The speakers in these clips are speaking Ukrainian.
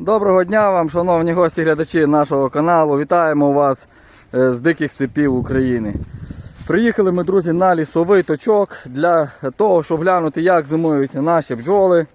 Доброго дня вам, шановні гості глядачі нашого каналу. Вітаємо вас е, з диких степів України. Приїхали ми, друзі, на лісовий точок для того, щоб глянути, як зимують наші бджоли.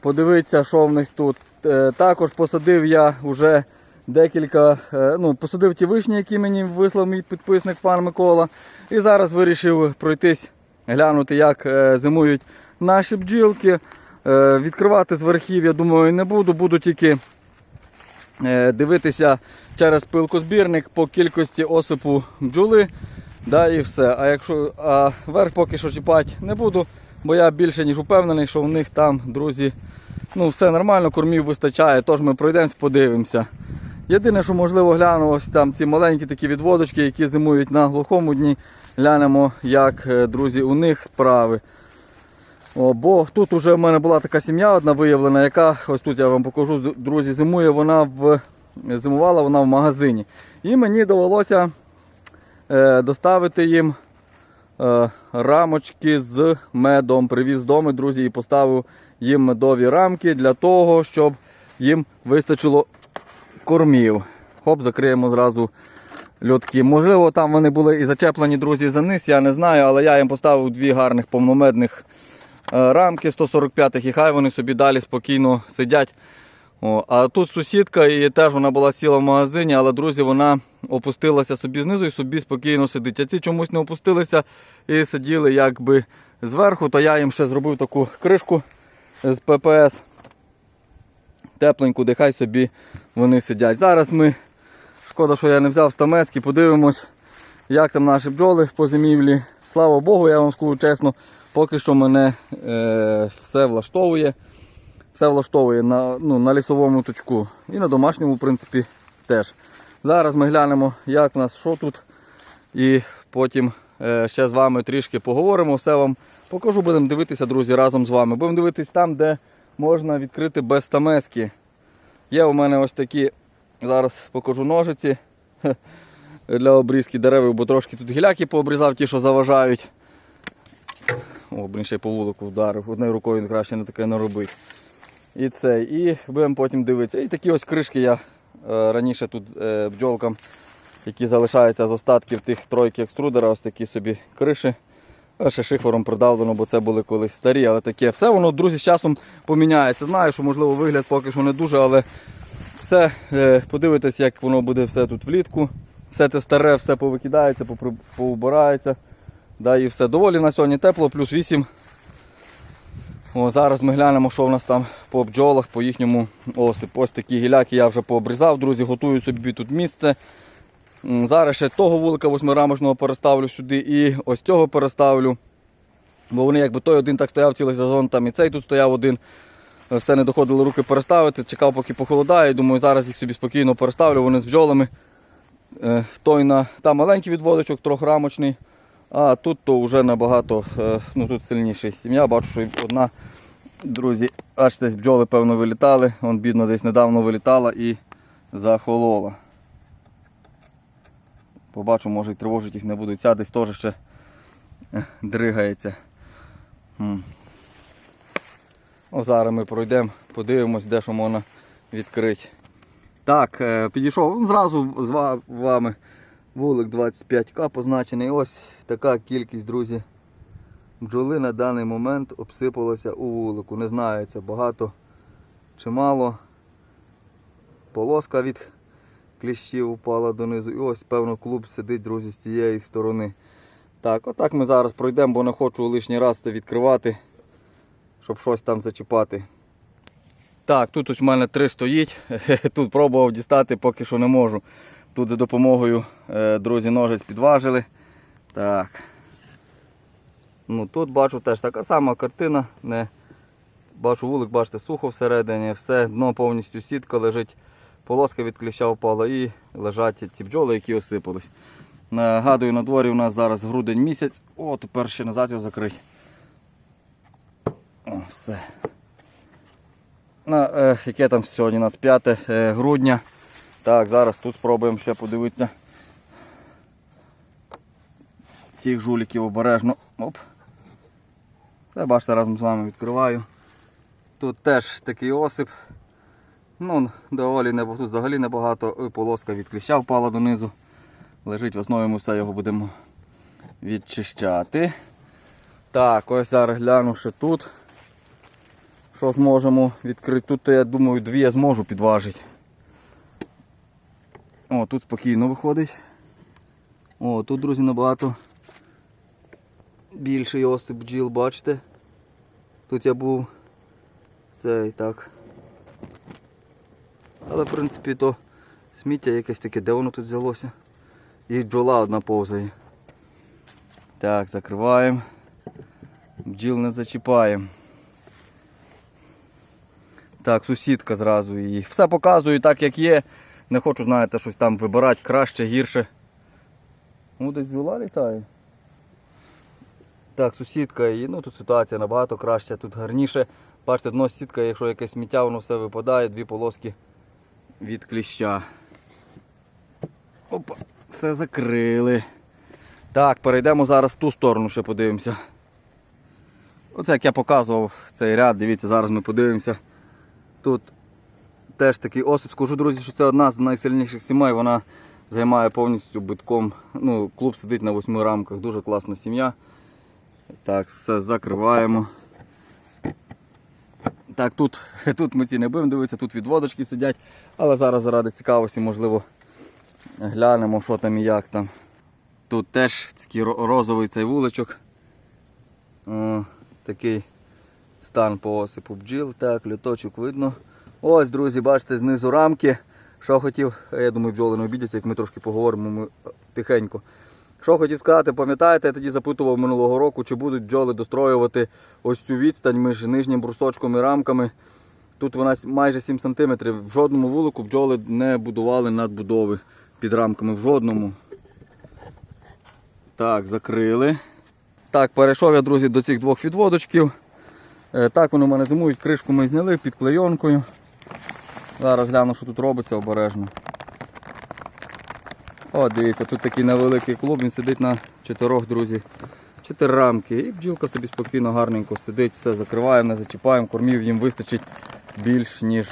Подивитися, що в них тут. Е, Також посадив я вже декілька, е, ну, посадив ті вишні, які мені вислав мій підписник пан Микола. І зараз вирішив пройтись, глянути, як зимують наші бджілки. Е, Відкривати з верхів, я думаю, не буду, буду тільки е, дивитися через пилкозбірник по кількості осипу бджоли. Да, і все. А якщо а верх поки що чіпати не буду, бо я більше ніж упевнений, що в них там, друзі, ну все нормально, кормів вистачає, тож ми пройдемось, подивимося. Єдине, що можливо гляну, ось там ці маленькі такі відводочки, які зимують на глухому дні. Глянемо, як, е, друзі, у них справи. О, бо тут уже в мене була така сім'я одна виявлена, яка, ось тут я вам покажу, друзі, зимує вона в зимувала вона в магазині. І мені довелося е, доставити їм е, рамочки з медом. Привіз доми, друзі, і поставив їм медові рамки для того, щоб їм вистачило кормів. Хоп, закриємо зразу льотки. Можливо, там вони були і зачеплені, друзі, за низ, я не знаю, але я їм поставив дві гарних повномедних рамки 145-х, і хай вони собі далі спокійно сидять. О, а тут сусідка, і теж вона була сіла в магазині, але друзі, вона опустилася собі знизу і собі спокійно сидить. А ці чомусь не опустилися і сиділи якби зверху, то я їм ще зробив таку кришку з ППС. Тепленьку, де хай собі вони сидять. Зараз ми, шкода, що я не взяв стамески, подивимось, як там наші бджоли по зимівлі. Слава Богу, я вам скажу чесно, поки що мене е, все влаштовує. Все влаштовує на, ну, на лісовому точку. І на домашньому, в принципі, теж. Зараз ми глянемо, як в нас що тут. І потім е, ще з вами трішки поговоримо, все вам покажу, будемо дивитися, друзі, разом з вами. Будемо дивитись там, де можна відкрити без стамески. Є у мене ось такі, зараз покажу ножиці для обрізки дерев, бо трошки тут гіляки пообрізав, ті, що заважають. О, блін, ще по вулику вдарив. Одною рукою краще не таке не робити. І це, і будемо потім дивитися. І такі ось кришки я е, раніше тут е, бджолкам, які залишаються з остатків тих тройки екструдера, ось такі собі криші. А Ще шифером придавлено, бо це були колись старі, але таке. Все воно, друзі, з часом поміняється. Знаю, що можливо вигляд поки що не дуже, але все, е, подивитесь, як воно буде все тут влітку. Все це старе, все повикидається, поубирається. Да, і все. Доволі на сьогодні тепло, плюс 8. О, зараз ми глянемо, що в нас там по бджолах, по їхньому осипу. Ось такі гіляки я вже пообрізав, друзі, готую собі тут місце. Зараз ще того вулика восьмирамочного переставлю сюди і ось цього переставлю. Бо вони якби той один так стояв цілий сезон, там і цей тут стояв один. Все не доходило руки переставити, чекав, поки похолодає. Думаю, зараз їх собі спокійно переставлю, вони з бджолами. Е, Той на там маленький відводочок, трьохрамочний. А тут то вже набагато е, ну, тут сильніший сім'я. Бачу, що одна, друзі, аж десь бджоли, певно, вилітали. Вон, бідно, десь недавно вилітала і захолола. Побачу, може і тривожить їх не буду. Ця десь теж ще е, дригається. О, зараз ми пройдемо, подивимось, де що можна відкрити. Так, е, підійшов зразу з вами вулик 25К позначений. Ось така кількість, друзі. Бджоли на даний момент обсипалося у вулику. Не знаю, це багато чи мало. Полоска від кліщів упала донизу. І ось, певно, клуб сидить, друзі, з цієї сторони. Так, отак ми зараз пройдемо, бо не хочу лишній раз це відкривати, щоб щось там зачіпати. Так, тут ось в мене три стоїть. Тут пробував дістати, поки що не можу. Тут за допомогою, е, друзі, ножиць підважили. Так. Ну, тут бачу теж така сама картина. Не... Бачу вулик, бачите, сухо всередині, все, дно повністю сітка лежить, полоска від кліща впала і лежать ці бджоли, які осипались. Нагадую, на дворі у нас зараз грудень місяць. О, тепер ще назад його закрить. О, все. На, е, яке там сьогодні у нас 5 е, грудня. Так, зараз тут спробуємо ще подивитися. Цих жуліків обережно. Оп. Це бачите, разом з вами відкриваю. Тут теж такий осип. Ну, доволі не, тут взагалі небагато. І полоска від кліща впала донизу. Лежить в основі, ми все його будемо відчищати. Так, ось зараз гляну ще тут. Що зможемо відкрити. Тут, я думаю, дві я зможу підважити. О, тут спокійно виходить. О, тут, друзі, набагато більший осип бджіл, бачите? Тут я був цей так. Але в принципі то сміття якесь таке, де воно тут взялося? І бджола одна повзає. Так, закриваємо. Бджіл не зачіпаємо. Так, сусідка зразу її. Все показую так, як є. Не хочу, знаєте, щось там вибирати краще, гірше. Ну, десь бджола літає. Так, сусідка її, ну тут ситуація набагато краща, тут гарніше. Бачите, дно сітка, якщо якесь сміття, воно все випадає, дві полоски від кліща. Опа, все закрили. Так, перейдемо зараз в ту сторону, ще подивимося. Оце як я показував цей ряд, дивіться, зараз ми подивимося. Тут теж такий осип. Скажу, друзі, що це одна з найсильніших сімей, вона займає повністю битком. Ну, клуб сидить на восьми рамках, дуже класна сім'я. Так, все закриваємо. Так, тут, тут ми ці не будемо дивитися, тут відводочки сидять, але зараз заради цікавості, можливо, глянемо, що там і як там. Тут теж такий розовий цей вуличок. О, такий стан по осипу бджіл. Так, люточок видно. Ось, друзі, бачите, знизу рамки. Що хотів, я думаю, бджоли не обідяться, як ми трошки поговоримо ми е, тихенько. Що хотів сказати, пам'ятаєте, я тоді запитував минулого року, чи будуть бджоли достроювати ось цю відстань між нижнім брусочком і рамками. Тут вона майже 7 см. В жодному вулику бджоли не будували надбудови під рамками. В жодному. Так, закрили. Так, перейшов я, друзі, до цих двох відводочків. Е, Так вони в мене зимують, кришку ми зняли під клейонкою. Зараз гляну, що тут робиться обережно. О, дивіться, тут такий невеликий клуб, він сидить на чотирьох, друзі. Чотири рамки. І бджілка собі спокійно, гарненько сидить, все закриваємо, не зачіпаємо, кормів їм вистачить більш ніж.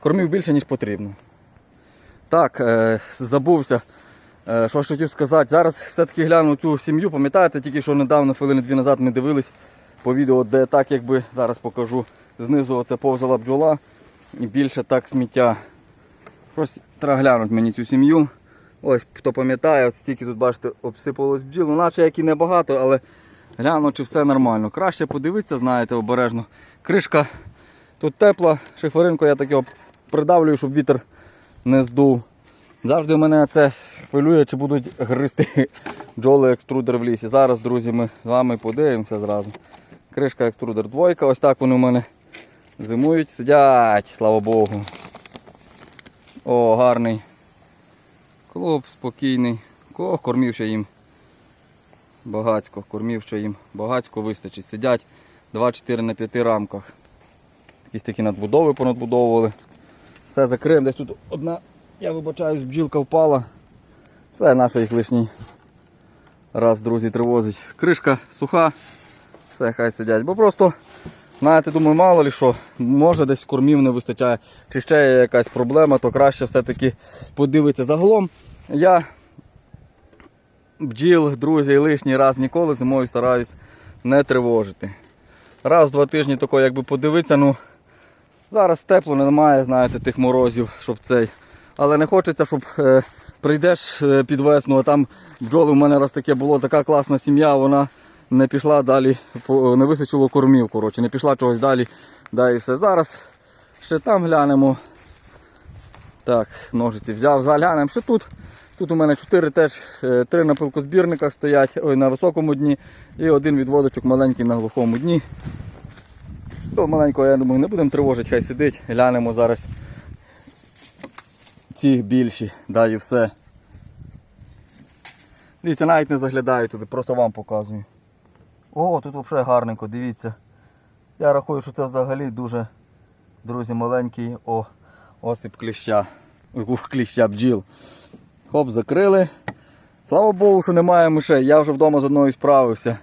Кормів більше, ніж потрібно. Так, е, забувся. Е, що ж хотів сказати, зараз все-таки гляну цю сім'ю, пам'ятаєте, тільки що недавно, хвилини дві назад ми дивились по відео, де так якби, зараз покажу, знизу оце повзала бджола і більше так сміття. Щось треба глянути мені цю сім'ю. Ось, хто пам'ятає, ось стільки тут, бачите, обсипалось бджіл. Ну, наче як і небагато, але гляну, чи все нормально. Краще подивитися, знаєте, обережно. Кришка тут тепла, шиферинку я таки об- придавлюю, щоб вітер не здув. Завжди мене це хвилює, чи будуть гристи бджоли екструдер в лісі. Зараз, друзі, ми з вами подивимося зразу. Кришка екструдер двойка, ось так вони у мене зимують, сидять, слава Богу. О, гарний. Клуб спокійний. Ко, кормів ще їм. Багацько, кормів ще їм. Багацько вистачить. Сидять 2-4 на 5 рамках. Якісь такі надбудови понадбудовували. Все закриємо. Десь тут одна, я вибачаюсь, бджілка впала. Це наш їх лишній раз, друзі, тривозить. Кришка суха. Все, хай сидять. Бо просто, знаєте, думаю, мало ли що, може десь кормів не вистачає, чи ще є якась проблема, то краще все-таки подивитися загалом. Я бджіл, друзі, лишній раз ніколи зимою стараюсь не тривожити. Раз в два тижні тако якби подивитися, ну зараз тепло немає, знаєте, тих морозів, щоб цей. Але не хочеться, щоб е, прийдеш е, під весну, а там бджоли в мене раз таке було, така класна сім'я, вона не пішла далі, не вистачило кормів, коротше, не пішла чогось далі. Да і все. Зараз ще там глянемо. Так, ножиці взяв, заглянемо ще тут. Тут у мене 4 теж, е, три на пилкозбірниках стоять, ой, на високому дні і один відводочок маленький на глухому дні. До маленького, я думаю, не будемо тривожити, хай сидить. Глянемо зараз ці більші, да все. Дивіться, навіть не заглядаю туди, просто вам показую. О, тут взагалі гарненько, дивіться. Я рахую, що це взагалі дуже, друзі, маленький о, осип кліща. Ух, кліща бджіл. Хоп, закрили. Слава Богу, що немає мишей. Я вже вдома з одною справився.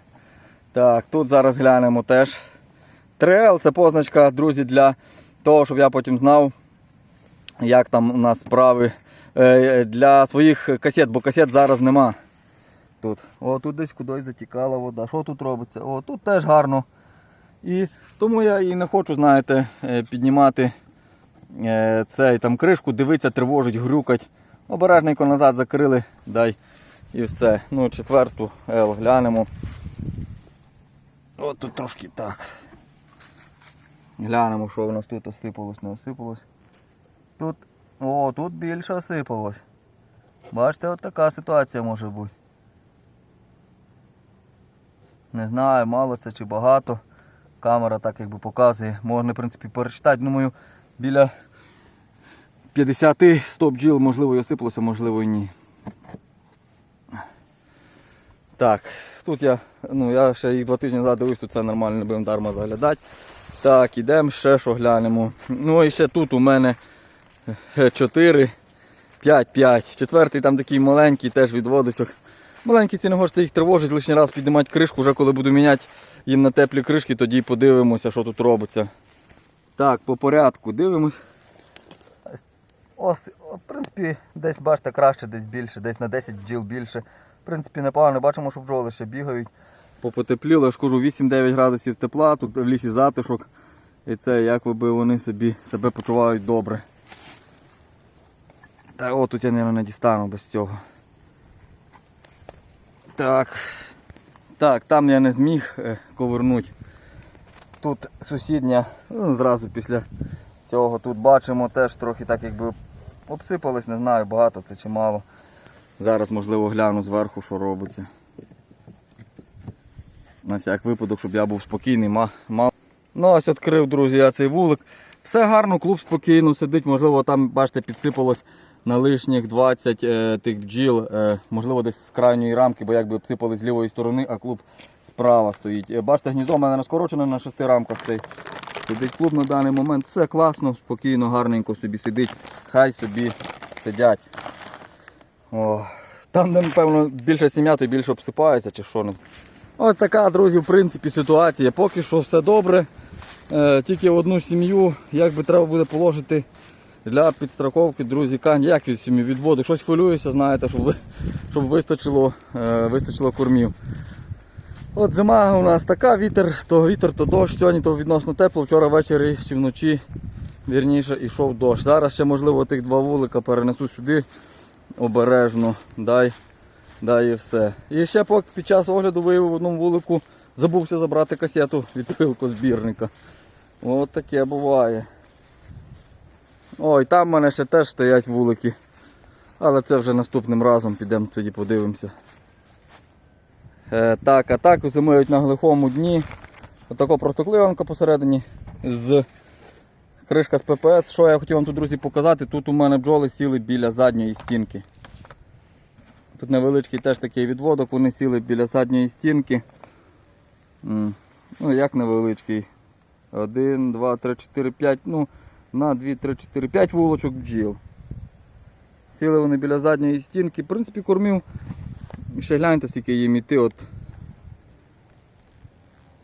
Так, тут зараз глянемо теж. 3L це позначка, друзі, для того, щоб я потім знав, як там у нас справи е, для своїх касет, бо касет зараз нема. Тут. О, тут десь кудись затікала вода. Що тут робиться? О, тут теж гарно. І тому я і не хочу, знаєте, е, піднімати е, цей там кришку, дивитися, тривожить, грюкать. Обережненько назад закрили, дай і все. Ну, четверту L глянемо. От тут трошки так. Глянемо, що в нас тут осипалось, не осипалось. Тут, о, тут більше осипалось. Бачите, от така ситуація може бути. Не знаю, мало це чи багато. Камера так якби показує. Можна, в принципі, перечитати. Думаю, біля 50 стоп бджіл, можливо, і осипалося, можливо і ні. Так, тут я, ну я ще і два тижні назад дивився, тут це нормально, не будемо дарма заглядати. Так, ідемо ще що глянемо. Ну і ще тут у мене 4, 5, 5. Четвертий там такий маленький, теж відводочок. Маленькі ці не їх тривожить, лишній раз піднімати кришку, вже коли буду міняти їм на теплі кришки, тоді подивимося, що тут робиться. Так, по порядку дивимось. Ось, в принципі, десь бачите краще, десь більше, десь на 10 бджіл більше. В принципі, непогано, бачимо, що бджоли ще бігають. Попотепліло, я ж кажу, 8-9 градусів тепла, тут в лісі затишок. І це як би вони собі себе почувають добре. Та от тут я, мабуть, не дістану без цього. Так. Так, там я не зміг е, ковернути. Тут сусідня, ну, зразу після цього тут бачимо теж трохи так якби обсипались, не знаю, багато це чи мало. Зараз можливо гляну зверху, що робиться. На всяк випадок, щоб я був спокійний, ма, мав. Ну ось відкрив, друзі, я цей вулик. Все гарно, клуб спокійно сидить, можливо, там, бачите, підсипалось на лишніх 20 е, тих бджіл, е, можливо, десь з крайньої рамки, бо якби обсипали з лівої сторони, а клуб справа стоїть. Е, бачите, гніздо в мене розкорочене на шести рамках. Цей. Сидить клуб на даний момент, все класно, спокійно, гарненько собі сидить, хай собі сидять. О, там, де, напевно, більша сім'я, то більше обсипається чи що. Ось така, друзі, в принципі, ситуація. Поки що все добре. Е, тільки одну сім'ю, як би треба буде положити для підстраховки, друзі, як від сім'ї відводу. Щось хвилююся, знаєте, щоб, щоб вистачило, е, вистачило кормів. От зима у нас така, вітер, то вітер, то дощ, сьогодні то відносно тепло, вчора ввечері чи вночі вірніше йшов дощ. Зараз ще можливо тих два вулика перенесу сюди обережно, дай, дай і все. І ще під час огляду виявив в одному вулику, забувся забрати касету від пилкозбірника. От таке буває. Ой, там в мене ще теж стоять вулики. Але це вже наступним разом підемо тоді подивимося. Е, так, атаку зимують на глухому дні. Отако протокливанка посередині з кришка з ППС. Що я хотів вам тут, друзі, показати, тут у мене бджоли сіли біля задньої стінки. Тут невеличкий теж такий відводок, вони сіли біля задньої стінки. Ну, як невеличкий. Один, два, три, чотири, п'ять, ну, на 2, 3, 4, 5 вулочок бджіл. Сіли вони біля задньої стінки. В принципі, кормів. Ще гляньте, скільки їм іти. От.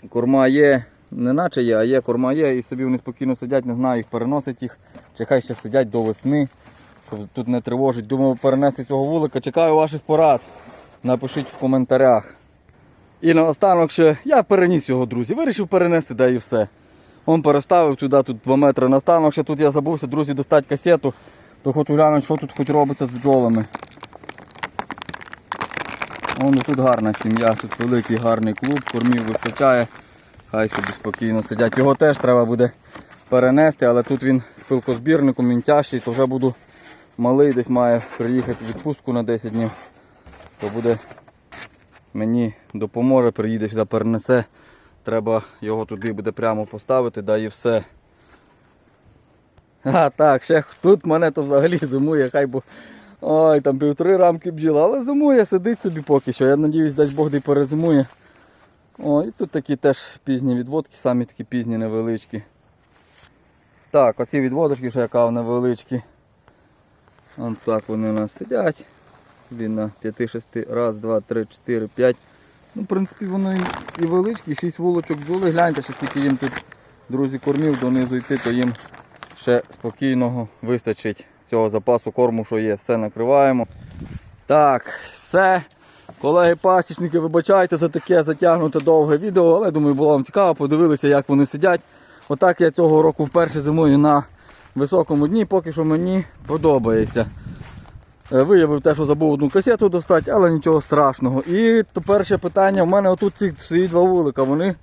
Корма є, не наче є, а є, корма є, і собі вони спокійно сидять, не знаю, їх переносить їх, чи ще сидять до весни, щоб тут не тривожить. Думав перенести цього вулика. Чекаю ваших порад. Напишіть в коментарях. І наостанок ще я переніс його, друзі. Вирішив перенести, да і все. Он переставив туди, тут 2 метри настанок. Ще тут я забувся, друзі, достати касету, то хочу глянути, що тут хоч робиться з бджолами. Вон тут гарна сім'я, тут великий гарний клуб, кормів вистачає. Хай собі спокійно сидять. Його теж треба буде перенести, але тут він з пилкозбірником, він тяжчий, то вже буду малий, десь має приїхати відпустку на 10 днів. То буде мені допоможе, приїде сюди, перенесе. Треба його туди буде прямо поставити, да і все. А так, ще тут мене то взагалі зимує, хай бо. Ой, там півтори рамки бджіла, але зимує, сидить собі поки що. Я надіюсь, дасть Бог де перезимує. О, і тут такі теж пізні відводки, самі такі пізні невеличкі. Так, оці відводочки, що я невеличкі. Вон так вони у нас сидять. Собі на 5-6, раз, два, три, чотири, п'ять. Ну, в принципі, воно і, величкі, 6 вулочок бджоли. Гляньте, що скільки їм тут, друзі, кормів донизу йти, то їм ще спокійного вистачить цього запасу корму, що є. Все накриваємо. Так, все. Колеги пасічники, вибачайте за таке затягнуте довге відео, але думаю, було вам цікаво, подивилися, як вони сидять. Отак я цього року вперше зимую на високому дні, поки що мені подобається. Е, Виявив те, що забув одну касету достати, але нічого страшного. І то перше питання, в мене отут ці свої два вулика, вони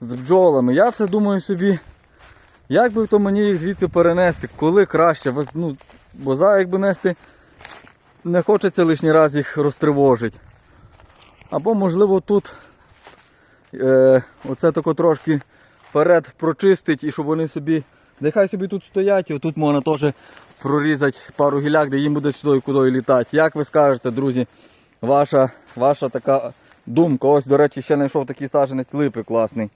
з бджолами. Я все думаю собі, як би то мені їх звідси перенести, коли краще. Ну, бо за якби нести не хочеться лишній раз їх розтривожити. Або можливо тут е, оце тако трошки вперед прочистить і щоб вони собі. Нехай собі тут стоять, і отут можна теж прорізати пару гіляк, де їм буде сюди і куди літати. Як ви скажете, друзі, ваша, ваша така думка. Ось, до речі, ще знайшов такий саджанець липи класний.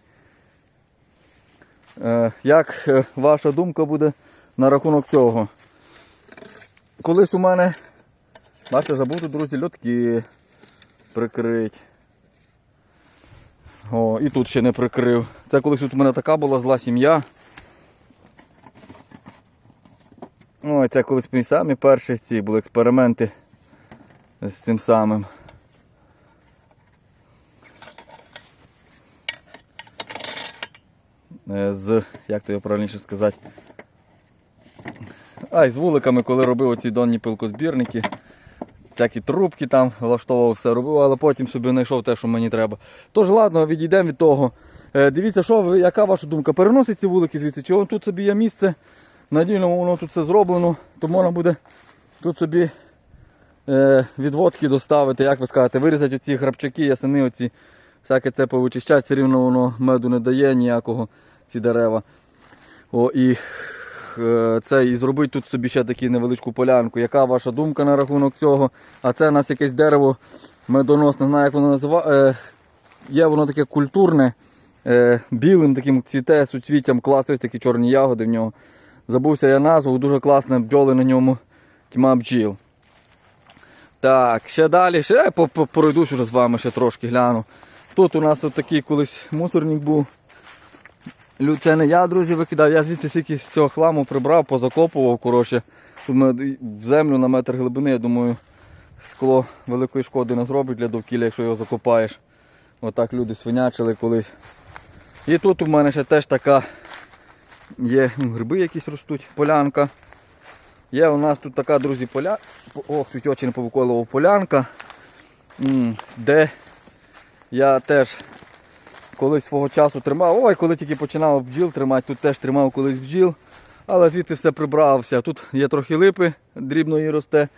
Е, як е, ваша думка буде на рахунок цього? Колись у мене, бачите, забув тут, друзі, льотки прикрить. О, і тут ще не прикрив. Це колись тут у мене така була зла сім'я. Ой, це колись мені самі перші ці були експерименти з цим самим. Е, З, як то його правильніше сказати. А, і з вуликами, коли робив оці донні пилкозбірники, всякі трубки там влаштовував, все робив, але потім собі знайшов те, що мені треба. Тож, ладно, відійдемо від того. Е, дивіться, що яка ваша думка? Переносить ці вулики звідси? Чи тут собі є місце? Надійно воно тут все зроблено, то можна буде тут собі е, відводки доставити, як ви скажете, вирізати оці грабчаки, ясени, оці, всяке це повичищати, все рівно воно меду не дає ніякого ці дерева. О, і е, це, і зробити тут собі ще таку невеличку полянку. Яка ваша думка на рахунок цього? А це у нас якесь дерево медоносне, не знаю, як воно називає. Є воно таке культурне, е, білим таким цвіте, суцвіттям, класні ось такі чорні ягоди в нього. Забувся я назву, дуже класне бджоли на ньому тьма бджіл. Так, ще далі, ще я пройдусь уже з вами ще трошки гляну. Тут у нас от такий колись мусорник був. Це не я, друзі, викидав, я звідси стільки з цього хламу прибрав, позакопував, коротше. Тут в землю на метр глибини, я думаю, скло великої шкоди не зробить для довкілля, якщо його закопаєш. Отак люди свинячили колись. І тут у мене ще теж така є гриби якісь ростуть, полянка. Є у нас тут така, друзі, поля. Ох, чуть очі полянка, де я теж колись свого часу тримав. Ой, коли тільки починав бджіл тримати, тут теж тримав колись бджіл. Але звідси все прибрався. Тут є трохи липи, дрібної росте.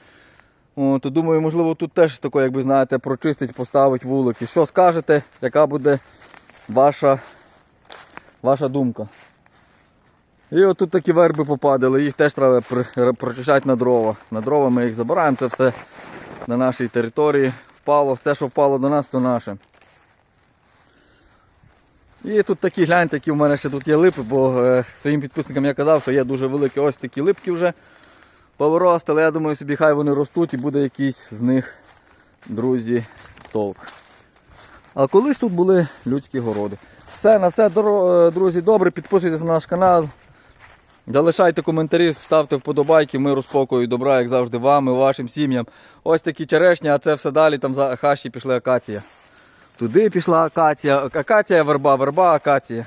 О, то думаю, можливо, тут теж тако, як знаєте, прочистить, поставить вулики. Що скажете, яка буде ваша, ваша думка? І отут такі верби попадали, їх теж треба прочищати на дрова. На дрова ми їх забираємо, це все на нашій території впало. Все, що впало до нас, то наше. І тут такі, гляньте, які в мене ще тут є липи, бо е, своїм підписникам я казав, що є дуже великі ось такі липки вже повиростали. Я думаю, собі хай вони ростуть і буде якийсь з них, друзі, толк. А колись тут були людські городи. Все, на все, е, друзі, добре, підписуйтесь на наш канал. Залишайте коментарі, ставте вподобайки, миру, спокою, і добра, як завжди, вам і вашим сім'ям. Ось такі черешні, а це все далі, там за хащі пішли акація. Туди пішла акація, акація, верба, верба, акація.